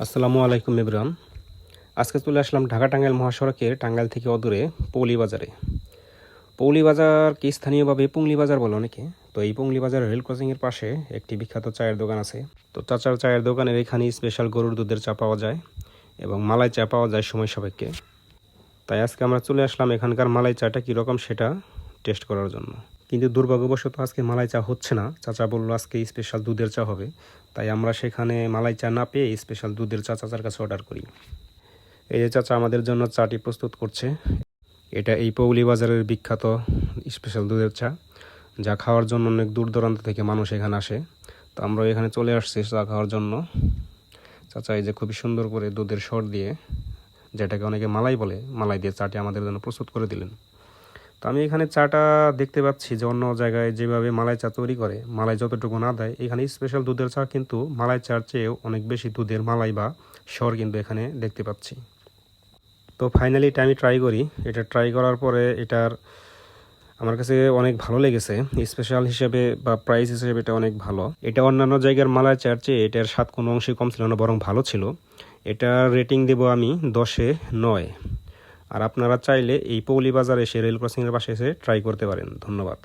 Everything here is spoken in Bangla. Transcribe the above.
আসসালামু আলাইকুম ইবরান আজকে চলে আসলাম ঢাকা টাঙ্গাইল মহাসড়কের টাঙ্গাইল থেকে অদূরে পৌলি বাজারে। পৌলি বাজারকে স্থানীয়ভাবে পুংলি বাজার বলে অনেকে? তো এই পুংলি বাজার রেল ক্রসিংয়ের পাশে একটি বিখ্যাত চায়ের দোকান আছে। তো চাচার চায়ের দোকানের এখানে স্পেশাল গরুর দুধের চা পাওয়া যায় এবং মালাই চা পাওয়া যায় সময় সাপেক্ষে। তাই আজকে আমরা চলে আসলাম এখানকার মালাই চাটা কীরকম সেটা টেস্ট করার জন্য। কিন্তু দুর্ভাগ্যবশত আজকে মালাই চা হচ্ছে না। চাচা বলল আজকে স্পেশাল দুধের চা হবে। তাই আমরা সেখানে মালাই চা না পেয়ে স্পেশাল দুধের চা চাচার কাছে অর্ডার করি। এই যে চাচা আমাদের জন্য চাটি প্রস্তুত করছে। এটা এই পৌলি বাজারের বিখ্যাত স্পেশাল দুধের চা, যা খাওয়ার জন্য অনেক দূর দূরান্ত থেকে মানুষ এখানে আসে। তো আমরা এখানে চলে আসছি চা খাওয়ার জন্য। চাচা, এই যে খুবই সুন্দর করে দুধের সর দিয়ে, যেটাকে অনেকে মালাই বলে, মালাই দিয়ে চাটি আমাদের জন্য প্রস্তুত করে দিলেন। তো আমি এখানে চাটা দেখতে পাচ্ছি যে অন্য জায়গায় যেভাবে মালাই চা তৈরি করে, মালাই যতটুকু না দেয়, এখানে স্পেশাল দুধের চা কিন্তু মালাই চার চেয়েও অনেক বেশি দুধের মালাই বা স্বর কিন্তু এখানে দেখতে পাচ্ছি। তো ফাইনালি এটা আমি ট্রাই করি। এটা ট্রাই করার পরে এটার আমার কাছে অনেক ভালো লেগেছে। স্পেশাল হিসেবে বা প্রাইস হিসেবে এটা অনেক ভালো। এটা অন্যান্য জায়গার মালাই চার চেয়ে এটার স্বাদ কোনো অংশে কম ছিল না, বরং ভালো ছিল। এটার রেটিং দেব আমি দশে নয়। আর আপনারা চাইলে এই পৌলি বাজার এসে রেল ক্রসিংয়ের পাশে এসে ট্রাই করতে পারেন। ধন্যবাদ।